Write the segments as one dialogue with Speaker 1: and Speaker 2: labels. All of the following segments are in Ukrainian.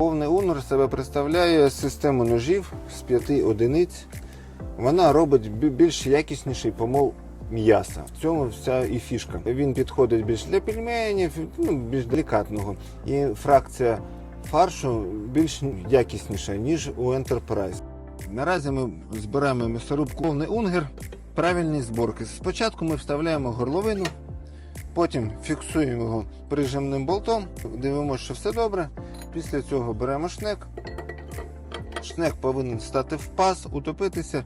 Speaker 1: Повний унор себе представляє систему ножів з п'яти одиниць. Вона робить більш якісніший помол м'яса. В цьому вся і фішка. Він підходить більш для пельменів, ну, більш делікатного. І фракція фаршу більш якісніша, ніж у Enterprise. Наразі ми збираємо м'ясорубку повний унгер. Правильні зборки. Спочатку ми вставляємо горловину, потім фіксуємо його прижимним болтом, дивимося, що все добре. Після цього беремо шнек. Шнек повинен стати в паз, утопитися.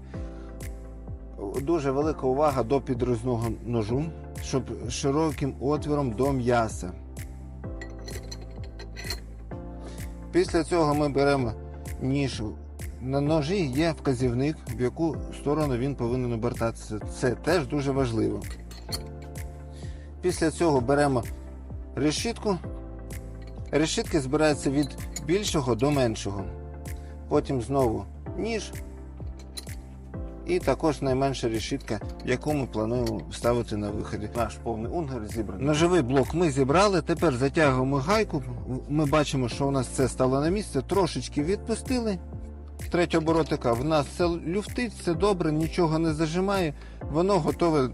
Speaker 1: Дуже велика увага до підрізного ножу, щоб широким отвіром до м'яса. Після цього ми беремо ніж. На ножі є вказівник, в яку сторону він повинен обертатися. Це теж дуже важливо. Після цього беремо решітку. Решітки збираються від більшого до меншого. Потім знову ніж. І також найменша решітка, яку ми плануємо ставити на виході. Наш повний унгер зібраний. Ножовий блок ми зібрали. Тепер затягуємо гайку. Ми бачимо, що у нас це стало на місце. Трошечки відпустили. Третього оборотика в нас це люфтить, все добре, нічого не зажимає. Воно готове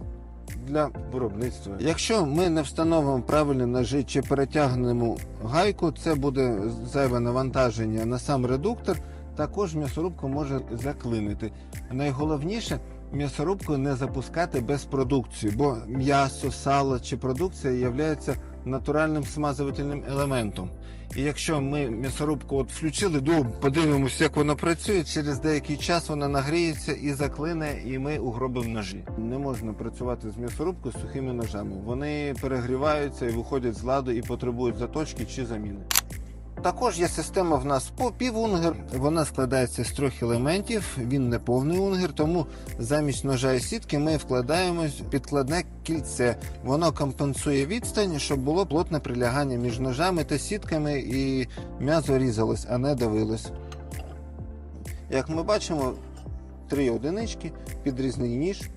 Speaker 1: для виробництва. Якщо ми не встановимо правильно ножі чи перетягнемо гайку, це буде зайве навантаження на сам редуктор. Також м'ясорубку може заклинити. Найголовніше м'ясорубку не запускати без продукції, бо м'ясо, сало чи продукція є натуральним смазувальним елементом. І якщо ми м'ясорубку от включили, ну, подивимося, як вона працює, через деякий час вона нагріється і заклине, і ми угробимо ножі. Не можна працювати з м'ясорубкою з сухими ножами. Вони перегріваються і виходять з ладу і потребують заточки чи заміни. Також є система в нас по півунгер. Вона складається з трьох елементів. Він не повний унгер, тому замість ножа і сітки ми вкладаємо підкладне кільце. Воно компенсує відстань, щоб було плотне прилягання між ножами та сітками, і м'ясо різалось, а не давилось. Як ми бачимо, три одинички, підрізний ніж.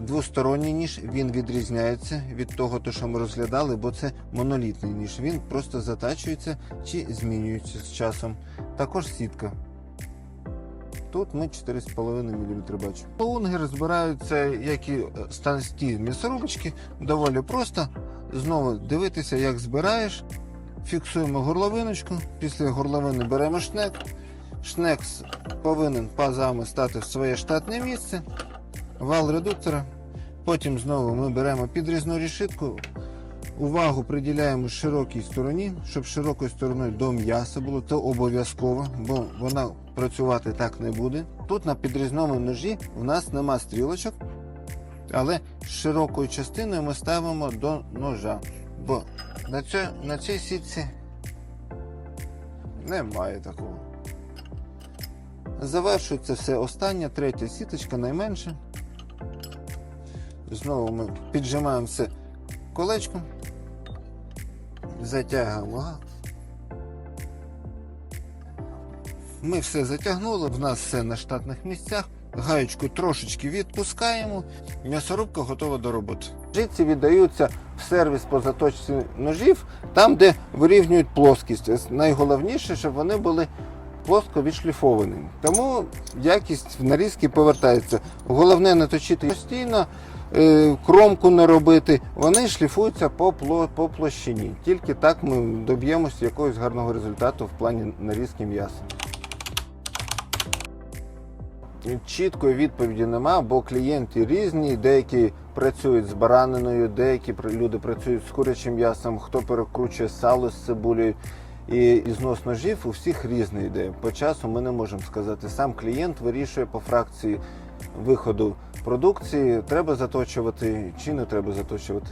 Speaker 1: Двосторонній ніж він відрізняється від того, то, що ми розглядали, бо це монолітний ніж. Він просто затачується чи змінюється з часом. Також сітка. Тут ми 4,5 мм бачимо. Унгер збираються, як і станські м'ясорубочки, доволі просто. Знову дивитися, як збираєш. Фіксуємо горловиночку. Після горловини беремо шнек. Шнек повинен пазами стати в своє штатне місце. Вал редуктора. Потім знову ми беремо підрізну решітку. Увагу приділяємо широкій стороні, щоб широкою стороною до м'яса було, це обов'язково, бо вона працювати так не буде. Тут на підрізному ножі в нас нема стрілочок, але широкою частиною ми ставимо до ножа. Бо на, цьо, на цій сітці немає такого. Завершується все остання, третя сіточка найменша. Знову ми піджимаємо все колечком, затягуємо. Ми все затягнули, в нас все на штатних місцях. Гаєчку трошечки відпускаємо. М'ясорубка готова до роботи. Житці віддаються в сервіс по заточці ножів, там, де вирівнюють плоскість. Найголовніше, щоб вони були плоско відшліфовані. Тому якість в нарізки повертається. Головне не точити постійно, кромку не робити. Вони шліфуються по, по площині. Тільки так ми доб'ємося якогось гарного результату в плані нарізки м'яса. Чіткої відповіді нема, бо клієнти різні, деякі працюють з бараниною, деякі люди працюють з курячим м'ясом, хто перекручує сало з цибулею. І і знос ножів у всіх різна ідея. По часу ми не можемо сказати. Сам клієнт вирішує по фракції виходу продукції, треба заточувати чи не треба заточувати.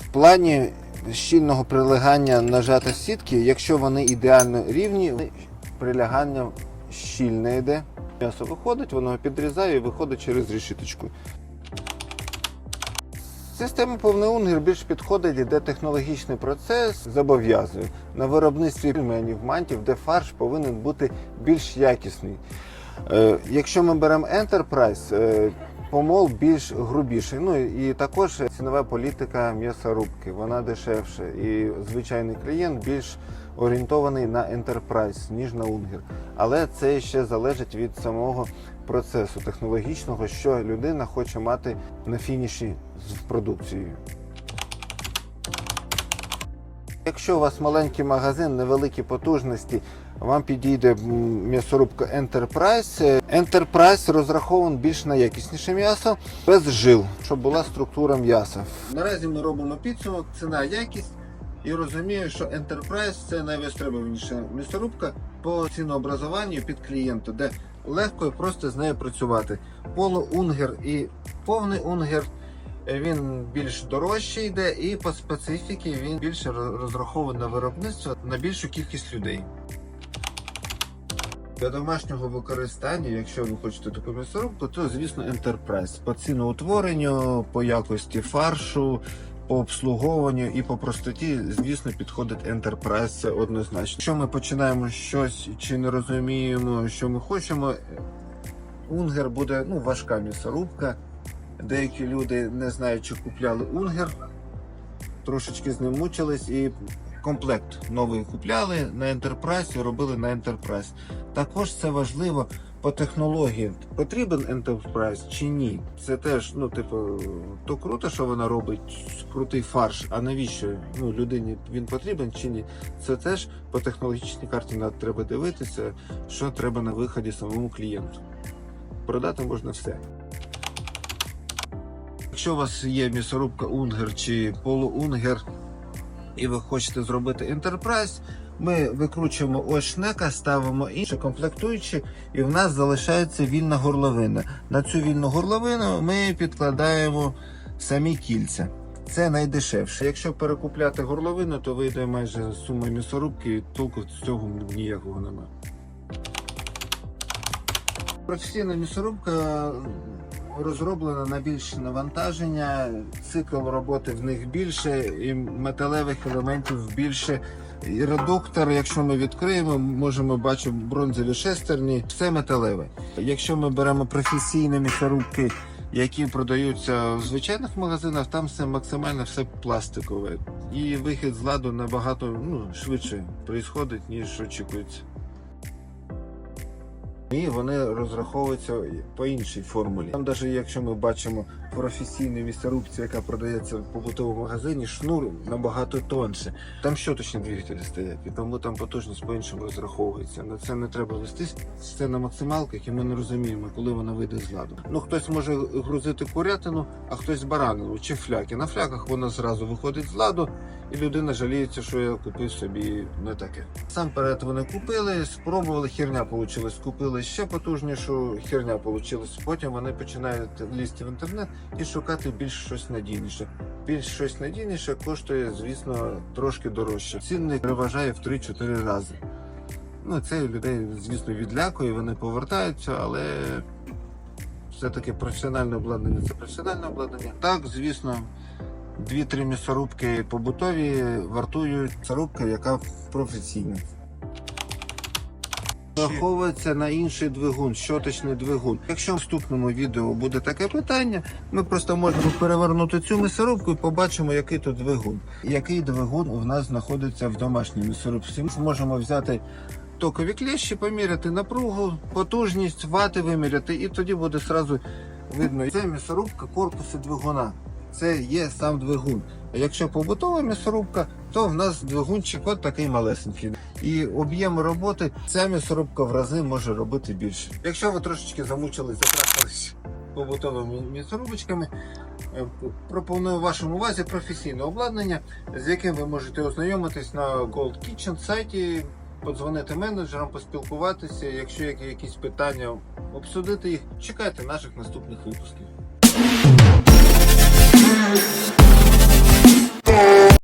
Speaker 1: В плані щільного прилягання ножа та сітки, якщо вони ідеально рівні, прилягання щільне йде. М'ясо виходить, воно підрізає і виходить через решіточку. Система повний унгер більш підходить, де технологічний процес зобов'язує на виробництві пельменів, мантів, де фарш повинен бути більш якісний. Е, якщо ми беремо Enterprise, е, помол більш грубіший. Ну і також цінова політика м'ясорубки, вона дешевша. І звичайний клієнт більш орієнтований на Enterprise, ніж на Унгер. Але це ще залежить від самого процесу технологічного, що людина хоче мати на фініші з продукцією. Якщо у вас маленький магазин, невеликі потужності, вам підійде м'ясорубка Enterprise. Enterprise розрахований більш на якісніше м'ясо, без жил, щоб була структура м'яса. Наразі ми робимо підсумок, ціна, якість. І розумію, що Enterprise це найвистребуваніша м'ясорубка по цінообразуванню під клієнта, де легко і просто з нею працювати. Полуунгер і повний унгер він більш дорожчий йде, і по специфіці він більше розрахований на виробництво на більшу кількість людей. Для домашнього використання, якщо ви хочете таку м'ясорубку, то звісно Enterprise. По ціноутворенню, по якості фаршу, по обслуговуванню і по простоті, звісно, підходить Enterprise це однозначно. Якщо ми починаємо щось чи не розуміємо, що ми хочемо, Унгер буде ну, важка м'ясорубка. Деякі люди не знають, чи купляли Унгер, трошечки з ним мучились і комплект новий купляли на Enterprise і робили на Enterprise. Також це важливо по технології. Потрібен Enterprise чи ні? Це теж, ну, типу, то круто, що вона робить крутий фарш. А навіщо ну, людині він потрібен чи ні? Це теж по технологічній карті треба дивитися, що треба на виході самому клієнту. Продати можна все. Якщо у вас є м'ясорубка Унгер чи полуунгер, і ви хочете зробити Enterprise, ми викручуємо ось шнека, ставимо інші комплектуючі, і в нас залишається вільна горловина. На цю вільну горловину ми підкладаємо самі кільця. Це найдешевше. Якщо перекупляти горловину, то вийде майже сума м'ясорубки, і толку з цього ніякого немає. Професійна м'ясорубка розроблена на більше навантаження, цикл роботи в них більше, і металевих елементів більше. І редуктор, якщо ми відкриємо, можемо бачити бронзові шестерні, все металеве. Якщо ми беремо професійні м'ясорубки, які продаються в звичайних магазинах, там все максимально все пластикове. І вихід з ладу набагато ну, швидше відбувається, ніж очікується. І вони розраховуються по іншій формулі. Там, навіть якщо ми бачимо професійну місцерубці, яка продається в побутовому магазині, шнур набагато тонше. Там щоточні двигателі стоять, і тому там потужність по-іншому розраховується. На це не треба вестись. Це на максималках, і ми не розуміємо, коли вона вийде з ладу. Ну хтось може грузити курятину, а хтось баранину чи фляки. На фляках вона зразу виходить з ладу, і людина жаліється, що я купив собі не таке. Сам перед вони купили, спробували, херня вийшла. Купили ще потужнішу, херня вийшла. Потім вони починають лізти в інтернет і шукати більш щось надійніше. Більш щось надійніше коштує, звісно, трошки дорожче. Цінник переважає в 3-4 рази. Ну, це людей, звісно, відлякує, вони повертаються, але все-таки професіональне обладнання це професіональне обладнання. Так, звісно, дві-три м'ясорубки побутові вартують м'ясорубка, яка професійна. Враховується на інший двигун, щоточний двигун. Якщо в наступному відео буде таке питання, ми просто можемо перевернути цю м'ясорубку і побачимо, який тут двигун. Який двигун у нас знаходиться в домашній м'ясорубці. Ми зможемо взяти токові клещі, поміряти напругу, потужність, вати виміряти, і тоді буде одразу видно. Це м'ясорубка корпусу двигуна. Це є сам двигун. А якщо побутова м'ясорубка, то в нас двигунчик от такий малесенький. І об'єм роботи ця м'ясорубка в рази може робити більше. Якщо ви трошечки замучились, затрахались побутовими м'ясорубочками, е, пропоную вашому увазі професійне обладнання, з яким ви можете ознайомитись на Gold Kitchen сайті, подзвонити менеджерам, поспілкуватися. Якщо є якісь питання, обсудити їх. Чекайте наших наступних випусків. Yeah.